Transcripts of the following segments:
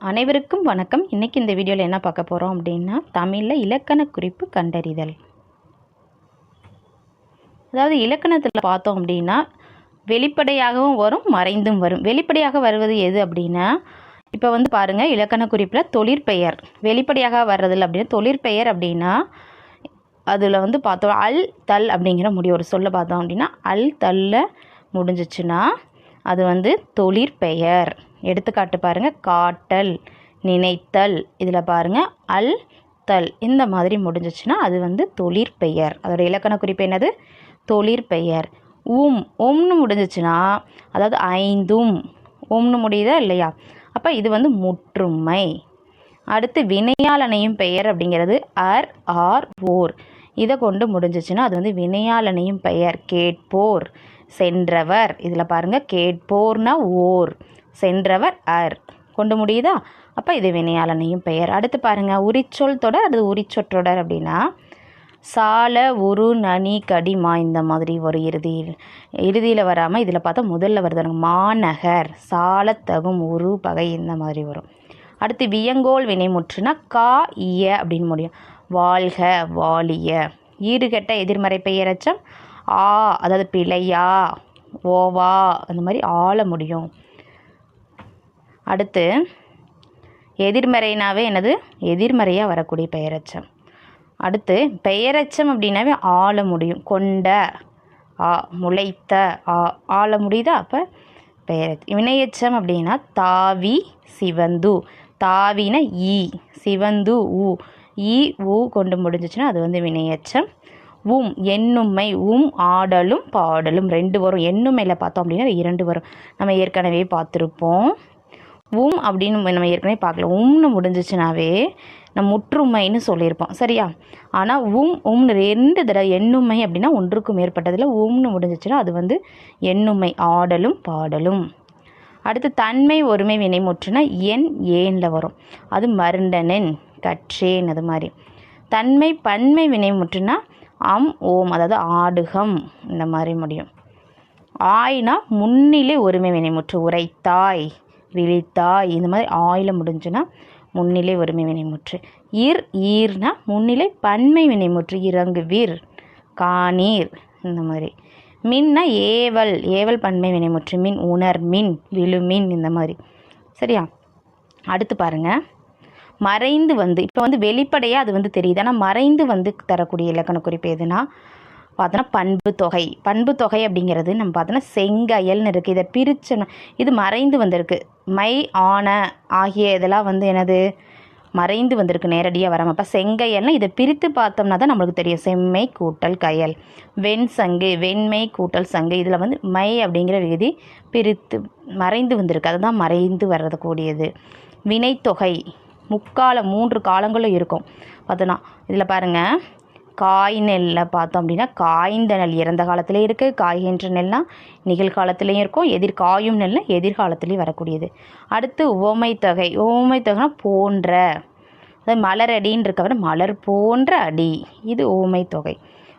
அனைவருக்கும் வணக்கம். இன்றைக்கி இந்த வீடியோவில் என்ன பார்க்க போகிறோம் அப்படின்னா தமிழில் இலக்கண குறிப்பு கண்டறிதல். அதாவது இலக்கணத்தில் பார்த்தோம் அப்படின்னா வெளிப்படையாகவும் வரும் மறைந்தும் வரும். வெளிப்படையாக வருவது எது அப்படின்னா இப்போ வந்து பாருங்கள் இலக்கண குறிப்பில் தொழிற்பெயர் வெளிப்படையாக வர்றதில்ல அப்படின்னா தொழிற்பெயர் அப்படின்னா அதில் வந்து பார்த்தோம் அல் தல் அப்படிங்கிற முடிய ஒரு சொல்ல பார்த்தோம் அப்படின்னா அல் தல்ல முடிஞ்சிச்சுன்னா அது வந்து தொழிற்பெயர் எடுத்துக்காட்டு பாருங்கள் காட்டல் நினைத்தல் இதில் பாருங்கள் அல் தல் இந்த மாதிரி முடிஞ்சிச்சுன்னா அது வந்து தொழிற்பெயர் அதோட இலக்கண குறிப்பு என்னது? தொழிற்பெயர் உம் உம்னு முடிஞ்சிச்சுன்னா அதாவது ஐந்தும் உம்னு முடியுதா இல்லையா? அப்போ இது வந்து முற்றுமை. அடுத்து வினையாளனையும் பெயர் அப்படிங்கிறது அர் ஆர் ஓர். இதை கொண்டு முடிஞ்சிச்சுன்னா அது வந்து வினையாளனையும் பெயர். கேட்போர் சென்றவர். இதில் பாருங்கள் கேட்போர்னா ஓர். சென்றவர் அர் கொண்டு முடியுதா? அப்போ இது வினையாளனையும் பெயர். அடுத்து பாருங்கள் உரிச்சொல் தொடர் அது உரிச்சொற்றொடர் அப்படின்னா சால உரு நனி கடிமா இந்த மாதிரி ஒரு இறுதியில் இறுதியில் வராமல் இதில் பார்த்தா முதல்ல வருது மாநகர் சாலத்தகும் உரு பகை இந்த மாதிரி வரும். அடுத்து வியங்கோல் வினைமுற்றுனா கா இய அப்படின்னு முடியும். வாழ்க வாலிய. ஈடுகட்ட எதிர்மறை பெயரச்சம் ஆ அதாவது பிழையா ஓவா அந்த மாதிரி ஆள முடியும். அடுத்து எதிர்மறைனாவே என்னது? எதிர்மறையாக வரக்கூடிய பெயரச்சம். அடுத்து பெயரச்சம் அப்படின்னாவே ஆள முடியும். கொண்ட ஆ முளைத்த ஆ ஆள முடியுதா? அப்போ பெயர் வினையச்சம் அப்படின்னா தாவி சிவந்து. தாவின ஈ சிவந்து ஊ. ஈ ஊ கொண்டு முடிஞ்சிச்சுன்னா அது வந்து வினையச்சம் உம் எண்ணுமை உம் ஆடலும் பாடலும். ரெண்டு வரும். எண்ணுமையில் பார்த்தோம் அப்படின்னா இரண்டு வரும். நம்ம ஏற்கனவே பார்த்துருப்போம். உம் அப்படின்னு நம்ம ஏற்கனவே பார்க்கல. உம்னு முடிஞ்சிச்சுனாவே நம்ம முற்றுமைன்னு சொல்லியிருப்போம். சரியா? ஆனால் உம் உம்னு ரெண்டு தடவை எண்ணுமை அப்படின்னா ஒன்றுக்கும் மேற்பட்டதில் உம்னு முடிஞ்சிச்சுன்னா அது வந்து எண்ணுமை ஆடலும் பாடலும். அடுத்து தன்மை ஒருமை வினை முற்றுனா என் ஏனில் வரும். அது மருண்டனன் கற்றேன் அது மாதிரி. தன்மை பன்மை வினை முற்றுனா அம் ஓம் அதாவது ஆடுகம் இந்த மாதிரி முடியும். ஆய்னா முன்னிலை ஒருமை வினைமுற்று உரைத்தாய். விழித்தாய் இந்த மாதிரி ஆயில முடிஞ்சுன்னா முன்னிலை ஒருமை வினைமுற்று. இர் ஈர்னா முன்னிலை பன்மை வினைமுற்று இறங்கு வீர் காணீர் இந்த மாதிரி. மின்னா ஏவல் ஏவல் பன்மை வினைமுற்று மின் உணர் மின் விழுமின் இந்த மாதிரி. சரியா? அடுத்து பாருங்க. மறைந்து வந்து இப்போ வந்து வெளிப்படையாக அது வந்து தெரியுது. ஆனால் மறைந்து வந்து தரக்கூடிய இலக்கண குறிப்பு எதுனா பார்த்தோன்னா பண்பு தொகை. பண்பு தொகை அப்படிங்கிறது நம்ம பார்த்தோன்னா செங்கயல்னு இருக்குது இதை பிரிச்சணும் இது மறைந்து வந்திருக்கு. மை ஆன ஆகிய இதெல்லாம் வந்து என்னது? மறைந்து வந்திருக்கு நேரடியாக வராமல் அப்போ செங்கையல்னால் இதை பிரித்து பார்த்தோம்னா தான் நம்மளுக்கு தெரியும். செம்மை கூட்டல் கயல். வெண் சங்கு வெண்மை கூட்டல் சங்கு. இதில் வந்து மை அப்படிங்கிற விகுதி பிரித்து மறைந்து வந்திருக்கு. அதுதான் மறைந்து வர்றது கூடியது. வினைத்தொகை. முக்கால மூன்று காலங்களும் இருக்கும். பார்த்தோன்னா இதில் பாருங்கள் காய் நெல்லில் பார்த்தோம் அப்படின்னா காய்ந்த நெல் இறந்த காலத்துலேயும் இருக்குது காய்கின்ற நெல்னால் நிகழ்காலத்துலேயும் இருக்கும் எதிர்காயும் நெல் எதிர்காலத்துலேயும் வரக்கூடியது. அடுத்து ஓமை தொகை. உவமை தொகைனா போன்ற. அதாவது மலர் அடின்னு இருக்க விட மலர் போன்ற அடி. இது உவமை தொகை.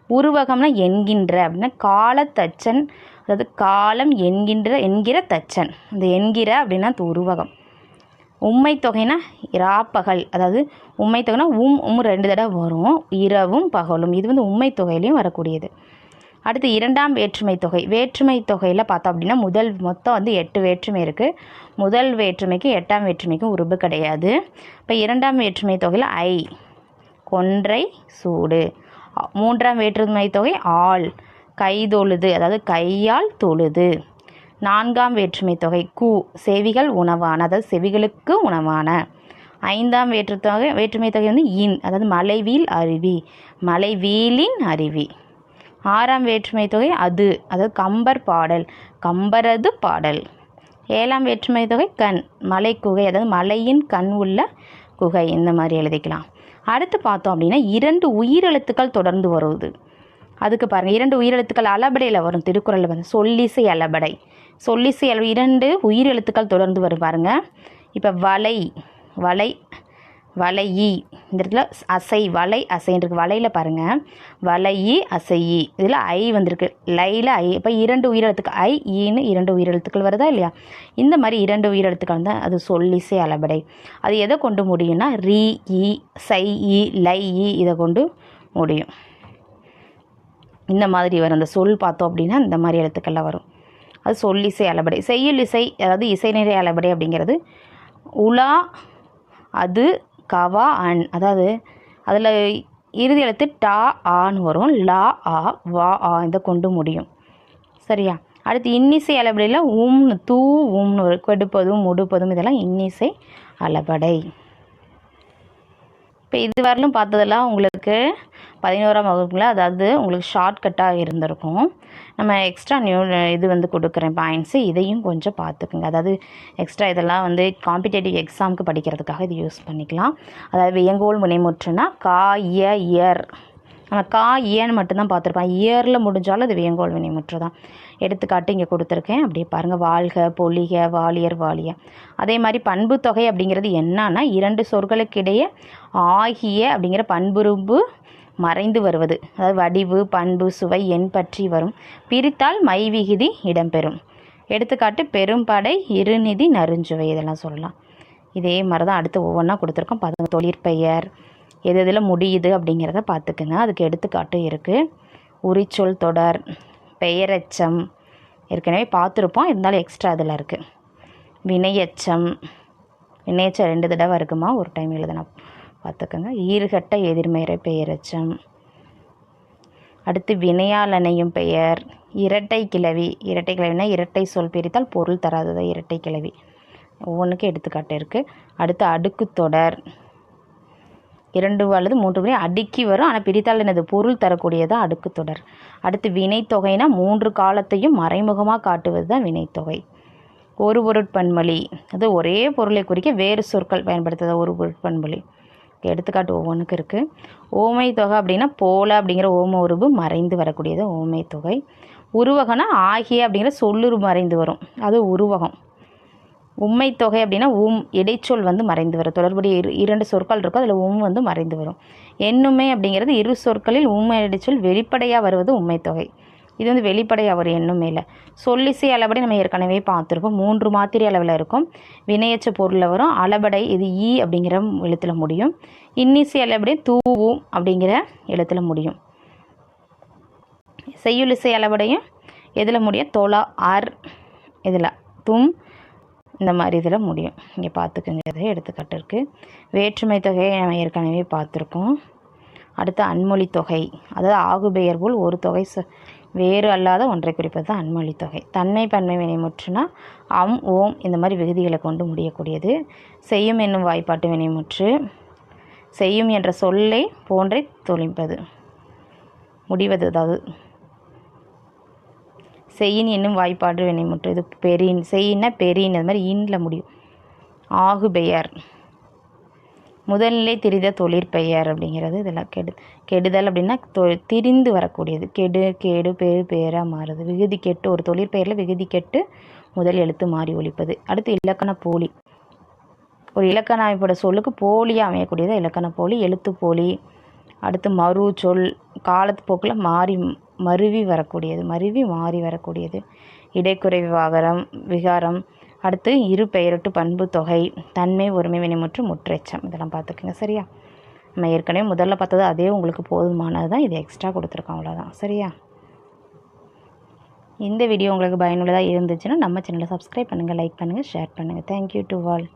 உருவகம்னா என்கின்ற அப்படின்னா காலத்தச்சன். அதாவது காலம் என்கின்ற என்கிற தச்சன். அந்த என்கிற அப்படின்னா அது உருவகம். உண்மை தொகைனா இராப்பகல். அதாவது உண்மை தொகைனா உம் உம் ரெண்டு தடவை வரும். இரவும் பகலும். இது வந்து உண்மை தொகையிலையும் வரக்கூடியது. அடுத்து இரண்டாம் வேற்றுமை தொகை வேற்றுமை தொகையில் பார்த்தோம் அப்படின்னா முதல் மொத்தம் வந்து எட்டு வேற்றுமை இருக்குது முதல் வேற்றுமைக்கு எட்டாம் வேற்றுமைக்கும் உருபு கிடையாது. இப்போ இரண்டாம் வேற்றுமை தொகையில் ஐ கொன்றை சூடு. மூன்றாம் வேற்றுமை தொகை ஆள் கை தொழுது அதாவது கையால் தொழுது. நான்காம் வேற்றுமை தொகை. கு செவிகள் உணவான அதாவது செவிகளுக்கு உணவான. ஐந்தாம் வேற்றுத்தொகை வேற்றுமை தொகை வந்து இன் அதாவது மலைவீல் அருவி. மலைவீலின் அருவி. ஆறாம் வேற்றுமை தொகை அது அதாவது கம்பர் பாடல் கம்பரது பாடல். ஏழாம் வேற்றுமை தொகை கண் மலை குகை அதாவது மலையின் கண் உள்ள குகை இந்த மாதிரி எழுதிக்கலாம். அடுத்து பார்த்தோம் அப்படின்னா இரண்டு உயிரெழுத்துக்கள் தொடர்ந்து வருவது. அதுக்கு பாருங்கள் இரண்டு உயிரெழுத்துக்கள் அளபடையில் வரும் திருக்குறளில் வந்து சொல்லிசை அளபடை. சொல்லிசை அளவு இரண்டு உயிரெழுத்துக்கள் தொடர்ந்து வரும் பாருங்க. இப்போ வலை வலை வலையி. இந்த இடத்துல அசை வலை அசைன்றிருக்கு வலையில் பாருங்கள் வலையி அசையி. இதில் ஐ வந்திருக்கு. லையில் ஐ. இப்போ இரண்டு உயிரெழுத்துக்கு ஐ ஈன்னு இரண்டு உயிரெழுத்துக்கள் வருதா இல்லையா? இந்த மாதிரி இரண்டு உயிரெழுத்துக்கள் தான் அது சொல்லிசை அளபடை அது எதை கொண்டு முடியும்னா ரீ இ சை இ லை இ இதை கொண்டு முடியும். இந்த மாதிரி வரும். அந்த சொல் பார்த்தோம் அப்படின்னா இந்த மாதிரி எழுத்துக்கள்லாம் வரும். அது சொல்லிசை அளபடை. செய்யுள் இசை அதாவது இசைநிறை அளபடை அப்படிங்கிறது. உலா அது கவா அன் அதாவது அதில் இறுதி எழுத்து டா ஆன்னு வரும். லா ஆ வா ஆ இதை கொண்டு முடியும். சரியா? அடுத்து இன்னிசை அளபடையில் உம்னு தூ உம்னு வரும் கெடுப்பதும் முடுப்பதும் இதெல்லாம் இன்னிசை அளபடை. இப்போ இது பார்த்ததெல்லாம் உங்களுக்கு பதினோராம் வகுப்பில் அதாவது உங்களுக்கு ஷார்ட்கட்டாக இருந்திருக்கும். நம்ம எக்ஸ்ட்ரா நியூ இது வந்து கொடுக்குறேன் பாயிண்ட்ஸு இதையும் கொஞ்சம் பார்த்துக்குங்க. அதாவது எக்ஸ்ட்ரா இதெல்லாம் வந்து காம்படிட்டிவ் எக்ஸாமுக்கு படிக்கிறதுக்காக இது யூஸ் பண்ணிக்கலாம். அதாவது வியங்கோல் முனைமுற்றுனா கா இய இயர் நம்ம கா ஏன்னு மட்டும்தான் பார்த்துருப்பேன் இயரில் முடிஞ்சாலும் அது வியங்கோல் வினைமுற்று தான். எடுத்துக்காட்டு இங்கே கொடுத்துருக்கேன். அப்படியே பாருங்கள் வாழ்க பொலிக வாலியர் வாலிய. அதே மாதிரி பண்பு தொகை அப்படிங்கிறது என்னன்னா இரண்டு சொற்களுக்கிடையே ஆகிய அப்படிங்கிற பண்புரும்பு மறைந்து வருவது. அதாவது வடிவு பண்பு சுவை எண் பற்றி வரும். பிரித்தால் மைவிகுதி இடம்பெறும். எடுத்துக்காட்டு பெரும்படை இருநிதி நறுஞ்சுவை இதெல்லாம் சொல்லலாம். இதே மாதிரி தான் அடுத்து ஒவ்வொன்றா கொடுத்துருக்கோம். பாருங்க தொழிற்பெயர் எது எதில் முடியுது அப்படிங்கிறத பார்த்துக்குங்க. அதுக்கு எடுத்துக்காட்டு இருக்குது உரிச்சொல் தொடர் பெயரெச்சம். ஏற்கனவே பார்த்துருப்போம். இருந்தாலும் எக்ஸ்ட்ரா அதில் இருக்குது வினையச்சம். வினையச்சம் ரெண்டு தடவை இருக்குமா? ஒரு டைம் எழுதுனா. பார்த்துக்கோங்க. ஈறுகட்ட எதிர்மறை பெயரெச்சம் அடுத்து வினையாளனையும் பெயர். இரட்டை கிளவி. இரட்டை கிளவினா இரட்டை சொல் பிரித்தால் பொருள் தராதது. இரட்டை கிளவி. ஒவ்வொன்றுக்கும் எடுத்துக்காட்டு இருக்குது அடுத்து அடுக்கு தொடர். இரண்டு அல்லது மூன்று முறை அடுக்கி வரும். ஆனால் பிரித்தால் எனது பொருள் தரக்கூடியதான் அடுக்கு தொடர். அடுத்து வினைத்தொகைனா மூன்று காலத்தையும் மறைமுகமாக காட்டுவது தான் வினைத்தொகை. ஒரு பொருட்பன்மொழி. அது ஒரே பொருளை குறிக்க வேறு சொற்கள் பயன்படுத்துறது ஒரு பொருட்பன்மொழி. எடுத்துக்காட்டு ஒவ்வொன்றுக்கு இருக்குது ஓமை தொகை அப்படின்னா போல அப்படிங்கிற ஓம உருவு மறைந்து வரக்கூடியது ஓமை தொகை. உருவகம்னா ஆகிய அப்படிங்கிற சொல்லுரு மறைந்து வரும். அது உருவகம். உம்மை தொகை அப்படின்னா உம் இடைச்சொல் வந்து மறைந்து வரும். தொடர்புடைய இரு இரண்டு சொற்கள் இருக்கும். அதில் உம் வந்து மறைந்து வரும். எண்ணுமை அப்படிங்கிறது இரு சொற்களில் உண்மை இடைச்சொல் வெளிப்படையாக வருவது உண்மை தொகை. இது வந்து வெளிப்படை அவர் வரும் எண்ணுமையில் சொல்லிசை அளபடி நம்ம ஏற்கனவே பார்த்துருப்போம் மூன்று மாத்திரை அளவில் இருக்கும். வினையச்ச பொருளில் வரும். அளபடை இது ஈ அப்படிங்கிற எழுத்தில் முடியும். இன்னிசை அளபடி தூவும் அப்படிங்கிற எழுத்தில் முடியும். செய்யுளிசை அளபடையும் எதில் முடியும்? தொலா ஆர் இதில். தும் இந்த மாதிரி இதில் முடியும். இங்கே பார்த்துக்குங்க எடுத்துக்காட்டு இருக்குது வேற்றுமை தொகையை நம்ம ஏற்கனவே பார்த்துருக்கோம். அடுத்து அன்மொழி தொகை. அதாவது ஆகுபெயர் போல் ஒரு தொகை வேறு அல்லாத ஒன்றை குறிப்பது தான் அன்மொழி தொகை. தன்மை பன்மை வினைமுற்றுனா அம் ஓம் இந்த மாதிரி விகுதிகளை கொண்டு முடியக்கூடியது. செய்யும் என்னும் வாய்ப்பாட்டு வினைமுற்று செய்யும் என்ற சொல்லை போன்றே தொழிப்பது. முடிவது அதாவது செய்யின் என்னும் வாய்ப்பாடு வினைமுற்று இது பெரின் செய்யின்னா பெரின் அது மாதிரி இன்ல முடியும். ஆகு பெயர் முதல்நிலை திரித தொழிற்பெயர் அப்படிங்கிறது இதெல்லாம் கெடு கெடுதல் அப்படின்னா தொ திரிந்து வரக்கூடியது. கெடு கேடு பேரு பேராக மாறுது. விகுதி கெட்டு ஒரு தொழிற்பெயரில் விகுதி கெட்டு முதல் எழுத்து மாறி ஒழிப்பது அடுத்து இலக்கண போலி. ஒரு இலக்கண அமைப்போட சொல்லுக்கு போலியாக அமையக்கூடியது இலக்கண போலி எழுத்து போலி அடுத்து மறு சொல் காலத்து போக்கில் மாறி மருவி வரக்கூடியது. மருவி மாறி வரக்கூடியது. இடைக்குறை விவாகரம் விகாரம் அடுத்து இரு பெயரட்டு பண்பு தொகை தன்மை ஒருமை வினைமுற்று முற்றெச்சம். இதெல்லாம் பார்த்துக்குங்க சரியா? நம்ம ஏற்கனவே முதல்ல பார்த்தது அதே உங்களுக்கு போதுமானது தான் இது எக்ஸ்ட்ரா கொடுத்துருக்கோம் அவ்வளோதான் சரியா? இந்த வீடியோ உங்களுக்கு பயனுள்ளதாக இருந்துச்சுன்னா நம்ம சேனலை சப்ஸ்கிரைப் பண்ணுங்கள் லைக் பண்ணுங்கள் ஷேர் பண்ணுங்கள் தேங்க்யூ டு ஆல்